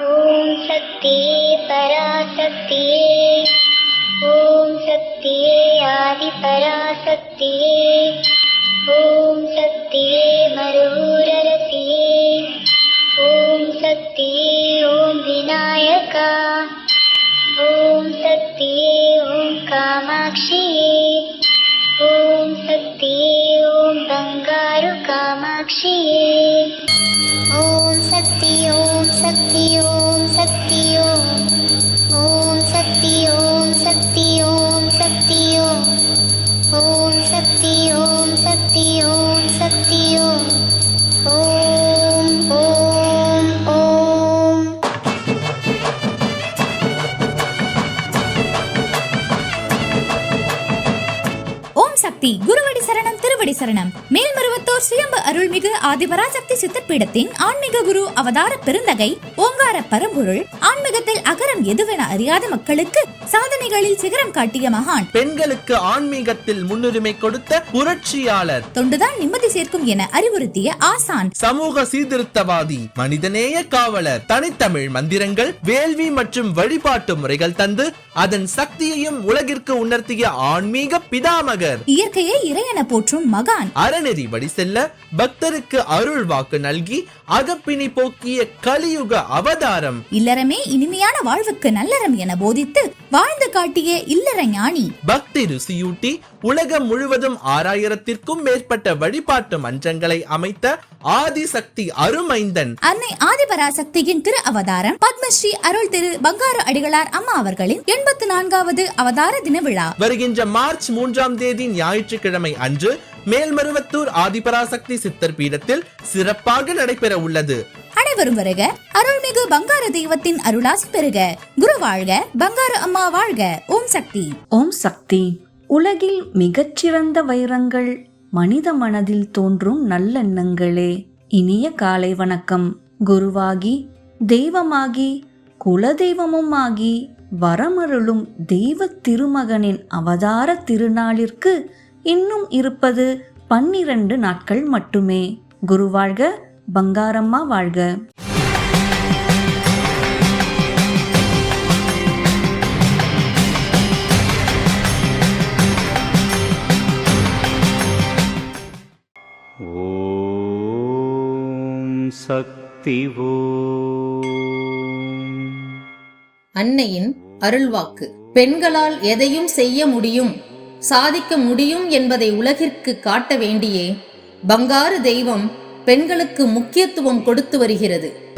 ॐ परा सत्ये ॐ शक् आदिपरा ॐ शक्ति मरुररसिये ॐ सत्य ॐ विनायका ॐ सत्य ॐ कामाक्षिये ॐ सत्य ॐ बङ्गारुकामाक्षी ஓம் சக்தி குருவடி சரணம் திருவடி சரணம். மேல்மருவத்தூர் சுயம்பு அருள்மிகு ஆதிபராசக்தி சித்தப்பீடத்தின் ஆன்மீக குரு அவதார பெருந்தகை ஓங்கார பரம்பொருள் ஆன்மீகத்தில் அகரம் எதுவென அறியாத மக்களுக்கு சாதனைகளில் சிகரம் காட்டிய மகான். பெண்களுக்கு ஆன்மீகத்தில் முன்னுரிமை கொடுத்த புரட்சியாளர். தொண்டுதான் நிம்மதி சேர்க்கும் என அறிவுறுத்திய ஆசான். சமூக சீர்திருத்தவாதி மனிதநேய காவலர் தனித்தமிழ் மந்திரங்கள் வேள்வி மற்றும் வழிபாட்டு முறைகள் தந்து அதன் சக்தியையும் உலகிற்கு உணர்த்திய ஆன்மீக பிதாமகர். இயற்கையை இறையென போற்றும் மகான். அறநெறி வழி செல்ல பக்தருக்கு அருள் வாக்கு நல்கி அகப்பிணி போக்கிய கலியுக அவதாரம். இல்லறமே இனிமையான வாழ்வுக்கு நல்லறம் என போதித்து வாழ்ந்து காட்டிய இல்லற ஞானி. பக்தி ருசியூட்டி உலகம் முழுவதும் ஆறாயிரத்திற்கும் மேற்பட்ட வழிபாட்டு மன்றங்களை அமைத்த ஆதிசக்தி அருமைந்தன். அன்னை ஆதிபராசக்தியின் திரு அவதாரம் பத்மஸ்ரீ அருள் திரு பங்காரு அடிகளார் அம்மா அவர்களின் எண்பத்து நான்காவது அவதார தின விழா வருகின்ற மார்ச் மூன்றாம் தேதி ஞாயிற்றுக்கிழமை அன்று மேல்மருவத்தூர் ஆதிபராசக்தி சித்தர் பீடத்தில் சிறப்பாக நடைபெற உள்ளது. அனைவரும் வருக. அருள்மிகு பங்காரு தெய்வத்தின் அருளாசி பெறுக குரு வாழ்க. பங்காரு அம்மா வாழ்க. ஓம் சக்தி. ஓம் சக்தி. உலகில் மிகச்சிறந்த வைரங்கள் மனித மனதில் தோன்றும் நல்லெண்ணங்களே. இனிய காலை வணக்கம். குருவாகி தெய்வமாகி குலதெய்வமும் ஆகி வரமருளும் தெய்வ திருமகனின் அவதார திருநாளிற்கு இன்னும் இருப்பது பன்னிரண்டு நாட்கள் மட்டுமே. பங்காரம்மா வாழ்க. ॐ சக்தி ஓம். அன்னையின் அருள்வாக்கு. பெண்களால் எதையும் செய்ய முடியும். சாதிக்க முடியும் என்பதை உலகிற்கு காட்ட வேண்டியே. பங்காரு தெய்வம் பெண்களுக்கு முக்கியத்துவம் கொடுத்து வருகிறது.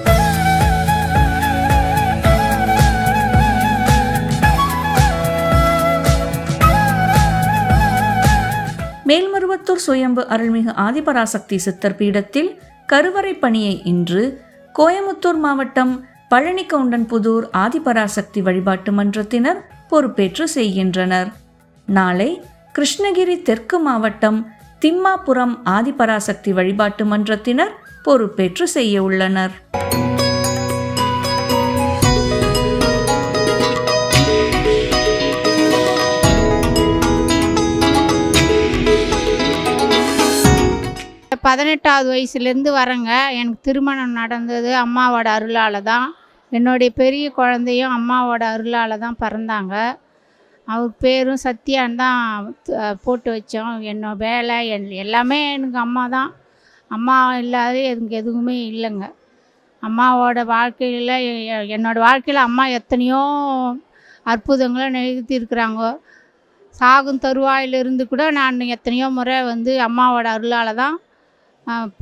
மேல்மருவத்தூர் சுயம்பு அருள்மிகு ஆதிபராசக்தி சித்தர் பீடத்தில் கருவறை பணியை இன்று கோயமுத்தூர் மாவட்டம் பழனிக்கவுண்டன்புதூர் ஆதிபராசக்தி வழிபாட்டு மன்றத்தினர் பொறுப்பேற்று செய்கின்றனர். நாளை கிருஷ்ணகிரி தெற்கு மாவட்டம் திம்மாபுரம் ஆதிபராசக்தி வழிபாட்டு மன்றத்தினர் பொறுப்பேற்று செய்ய உள்ளனர். பதினெட்டாவது வயசுலேருந்து வரேங்க. எனக்கு திருமணம் நடந்தது. அம்மாவோட அருளால் தான். என்னுடைய பெரிய குழந்தையும் அம்மாவோட அருளால் தான் பிறந்தாங்க. அவர் பேரும் சத்யான் தான் போட்டு வச்சோம். என்னோட வேலை என் எல்லாமே எனக்கு அம்மா தான். அம்மா இல்லாத எனக்கு எதுவுமே இல்லைங்க. அம்மாவோட வாழ்க்கையில் என்னோடய வாழ்க்கையில் அம்மா எத்தனையோ அற்புதங்களை நிகழ்த்தியிருக்கிறாங்க சாகும் தருவாயிலிருந்து கூட நான் எத்தனையோ முறை வந்து அம்மாவோட அருளால் தான்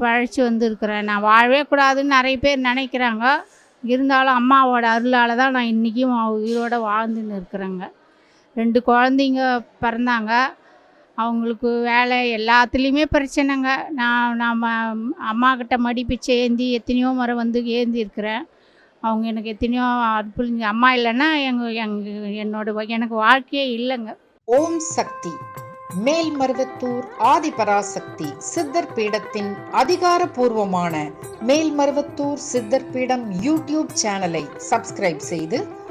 பழைச்சி வந்திருக்கிறேன். நான் வாழவே கூடாதுன்னு நிறைய பேர் நினைக்கிறாங்க. இருந்தாலும் அம்மாவோட அருளால் தான் நான் இன்றைக்கும் உயிரோட வாழ்ந்துன்னு இருக்கிறேங்க. ரெண்டு குழந்தைங்க பிறந்தாங்க. அவங்களுக்கு வேலை எல்லாத்துலேயுமே பிரச்சனைங்க. நான் நாம் அம்மாக்கிட்ட மடிப்பிச்சை ஏந்தி எத்தனையோ முறை வந்து ஏந்தி இருக்கிறேன் அவங்க எனக்கு எத்தனையோ அற்புதம் அம்மா இல்லைன்னா எங்கள் எங்கள் என்னோட எனக்கு வாழ்க்கையே இல்லைங்க. ஓம் சக்தி மேல்மருவத்தூர் ஆதிபராசக்தி சித்தர் பீடத்தின் அதிகாரப்பூர்வமான மேல்மருவத்தூர் சித்தர் பீடம் யூடியூப் சேனலை சப்ஸ்கிரைப் செய்து